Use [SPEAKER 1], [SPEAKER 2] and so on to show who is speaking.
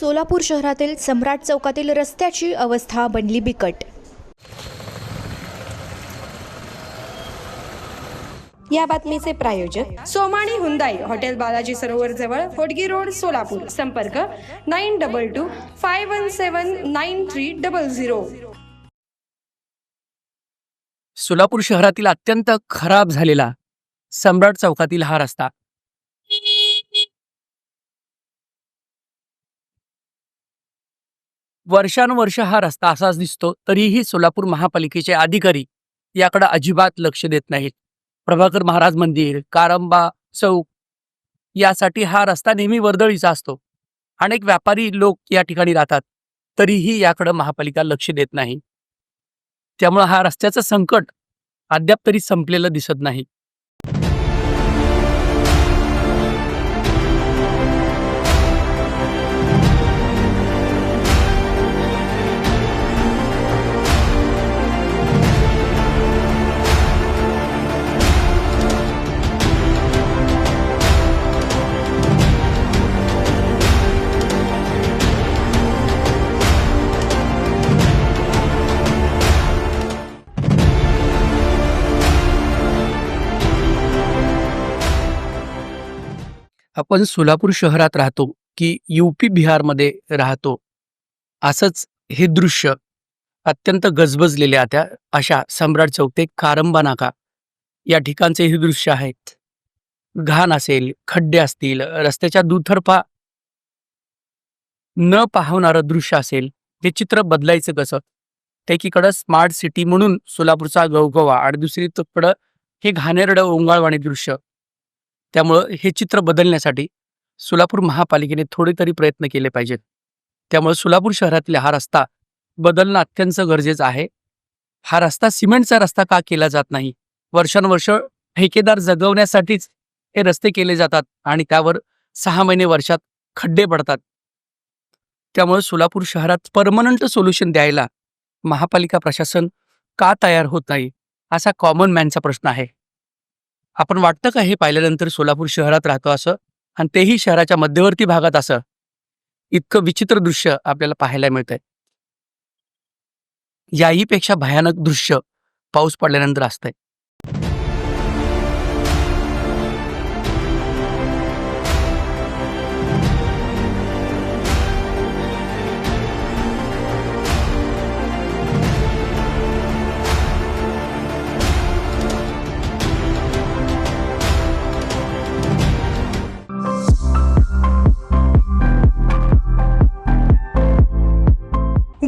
[SPEAKER 1] सोलापूर शहरातील सम्राट चौकातील रस्त्याची अवस्था बनली बिकट.
[SPEAKER 2] या बातमीचे प्रायोजक सोमाणी हुंदाई हॉटेल बालाजी सरोवर जवळ होडगी रोड सोलापूर. संपर्क nine double two five one seven nine three double zero.
[SPEAKER 3] Solapur शहरातील अत्यंत खराब झालेला सम्राट चौकातील हा रस्ता वर्षानुवर्ष हा रस्ता असाच दिसतो तरीही सोलापूर महापालिकेचे अधिकारी याकडे अजिबात लक्ष देत नाहीत. प्रभाकर महाराज मंदिर कारंबा चौक यासाठी हा रस्ता नेहमी वर्दळीचा असतो. अनेक व्यापारी लोक या ठिकाणी राहतात तरीही याकडे महापालिका लक्ष देत नाही. त्यामुळे हा रस्त्याचं संकट अद्याप तरी संपलेलं दिसत नाही. आपण सोलापूर शहरात राहतो की यूपी बिहारमध्ये राहतो. असंच हे दृश्य अत्यंत गजबजलेल्या त्या अशा सम्राट चौक ते कारंबा नाका या ठिकाणचे हे दृश्य आहेत. घाण असेल खड्डे असतील रस्त्याच्या दुथर्फा न पाहवणारं दृश्य असेल हे चित्र बदलायचं कसं? एकीकडं स्मार्ट सिटी म्हणून सोलापूरचा गवगवा आणि दुसरीकडं हे घाणेरडं ओंगाळवाणी दृश्य. त्यामुळं हे चित्र बदलण्यासाठी सोलापूर महापालिकेने थोडे तरी प्रयत्न केले पाहिजेत. त्यामुळे सोलापूर शहरातील हा रस्ता बदलणं अत्यंत गरजेचं आहे. हा रस्ता सिमेंटचा रस्ता का केला जात नाही? वर्षानुवर्ष ठेकेदार जगवण्यासाठीच हे रस्ते केले जातात आणि त्यावर सहा महिने वर्षात खड्डे पडतात. त्यामुळे सोलापूर शहरात परमनंट सोल्युशन द्यायला महापालिका प्रशासन का तयार होत नाही? असा कॉमन मॅनचा प्रश्न आहे. आपण वाटतं का हे पाहिल्यानंतर सोलापूर शहरात राहतो असं? आणि तेही शहराच्या मध्यवर्ती भागात असं? इतकं विचित्र दृश्य आपल्याला पाहायला मिळतंय. याहीपेक्षा भयानक दृश्य पाऊस पडल्यानंतर असतंय.